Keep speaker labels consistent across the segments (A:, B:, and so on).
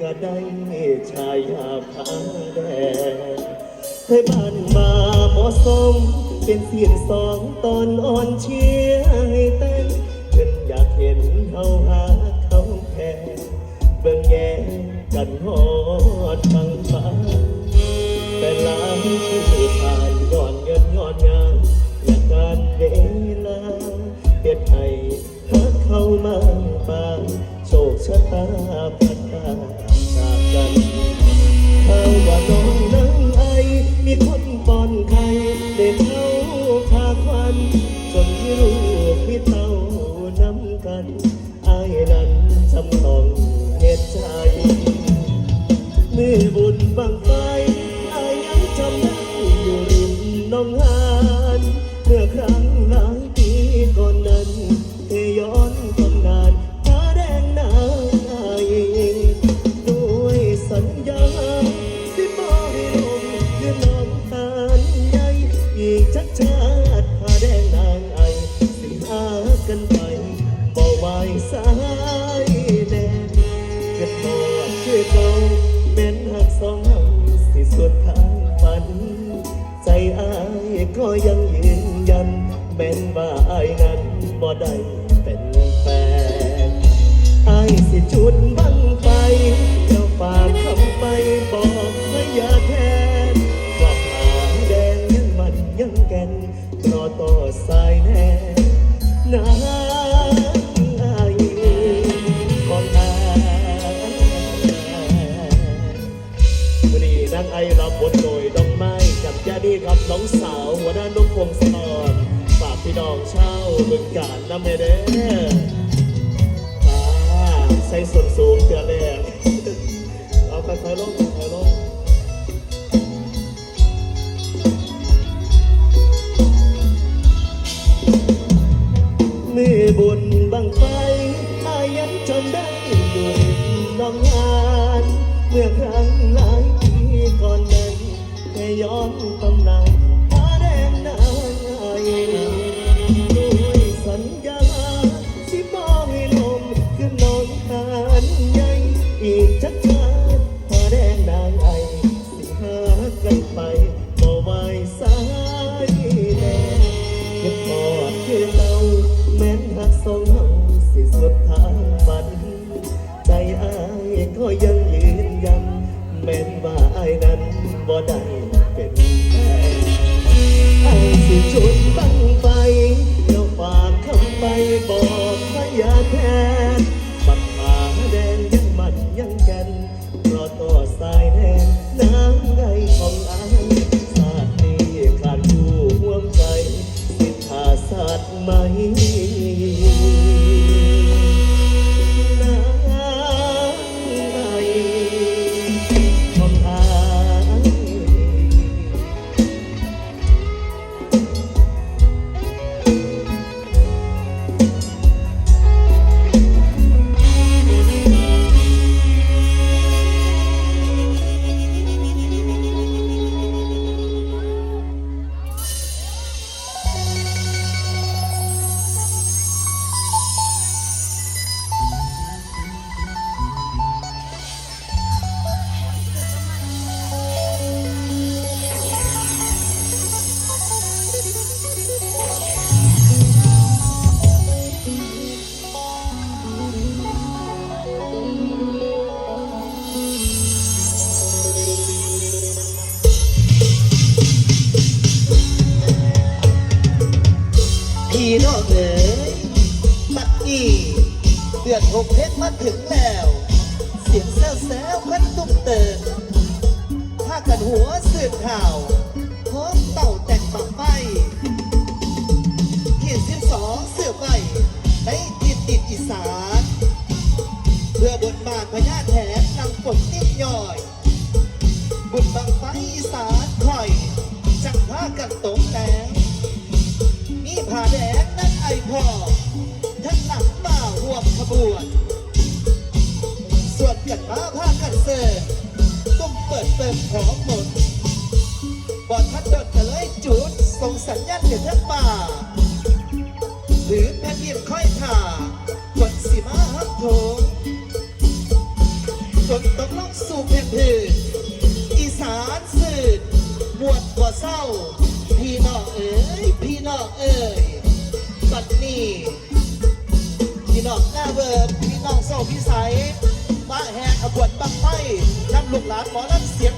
A: ก็ได้ชายาพาแดงให้บ้านมาหมาะสมเป็นเสียงสองตอนอ่อนเชียร์ให้เต้นเพิ่นอยากเห็นเฮาหาเขาแพ้เบิ่งแย่กันฮอดฟังฟ้าแต่หลายที่ผ่านย้อนเงินย้อนงานและการเวลาเฮ็ดให้หักเขามาปางโชคชะตาพัดพา กกันข่าวว่าน้องนั้นไอ มีคนป้อนไข่ได้เข้าพาควันจนที่รู้พี่เต้า มันยังแก่นรอต่อสายแน่นางอายของอาวันนี้นางไอรับบทโดยดอกไม้กับยาดีครับน้องสาวหัวหน้านุกพงศธรฝากพี่น้องเช่าบึงการน้ำเมเด้ออ่าใส่ส่วนสูงเตือนแรกเอาไปค่อยๆลงค่อยลง นางไอด้วยสัญญาสิมองให้ลมขึ้นนอนทานใหญ่อีกชัดชาติผาแดงนางไอสิ อ้ีเดือนห
B: กเพชรมาถึงแล้ว เสียงแซวแซวๆกันตุ้มเตินถ้ากันหัวสืบข่าวพร้อมเต่าแต่งบังไฟเขียนสิบสองเสือใบในติดติดอีสานเพื่อบทบาทพญาแถนนำฝนนิ่มย่อย บุญบังไฟอีสานคอยจังพากันตกแต่งมีผ้าแดงนั่นไอพ่อ ร่วมขบวน ส่วนเปี่ยนมาผ้ากันเซต้องเปิดเต็มของหมดบอดทัดดดกัเลยจุด ส่งสัญญาณเดือดทั้งป่า หรือแผ่พียนค่อยถ่าผลสีมาฮักโถงจนต้องลงสู่แผ่นดินอีสานสืดมวดบ่เศร้า พี่นองเอ๋ย พี่นองเอ๋ยบัดนี้ พิสัยบ้าแหกขบวนบังไฟนำลูกหลานหมอลำเสียง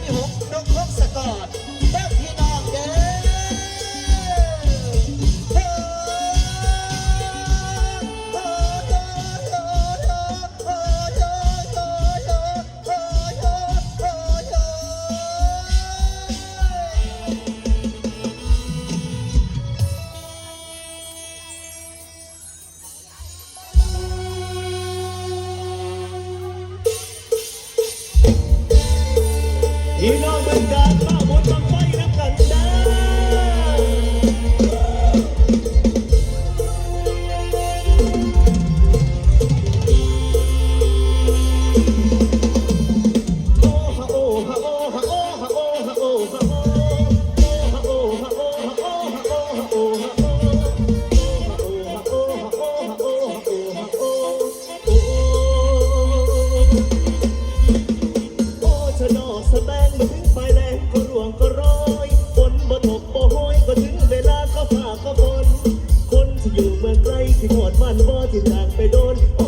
A: ไล่ที่หอดมันว่าที่ทางไปโดน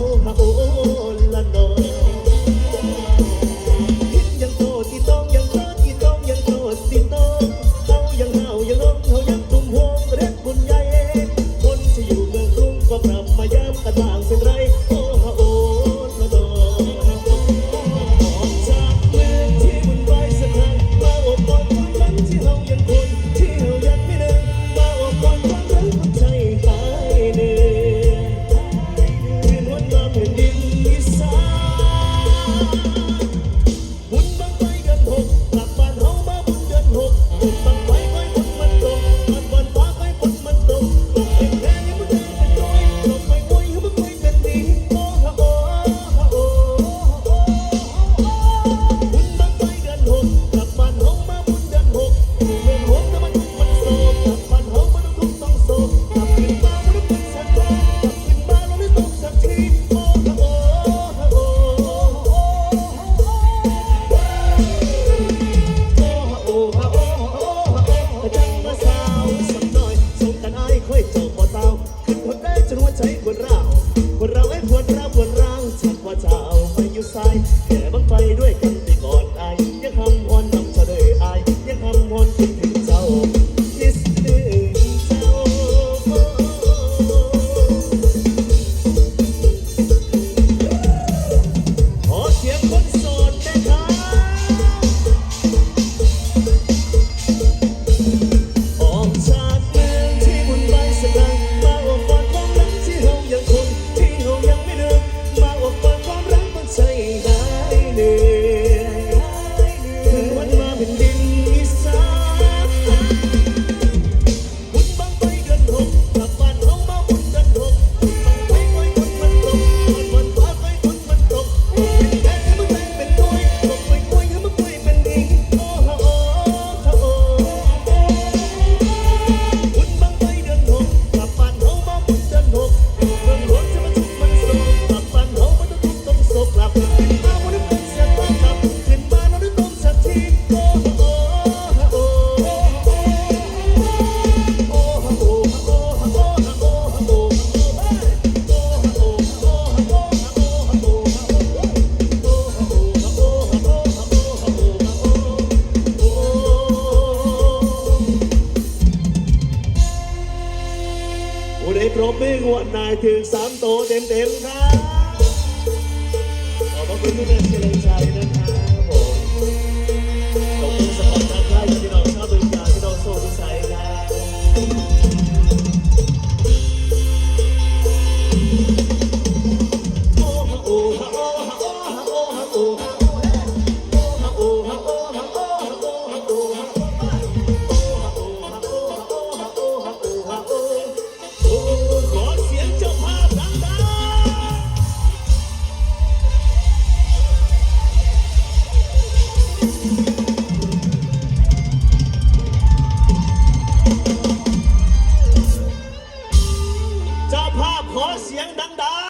A: ปวดร้าวปวดร้าวฉันว่าเจ้าไปอยู่สาย งวดนายถึงสามโตเต็มๆครับขอบพระคุณทุกท่าน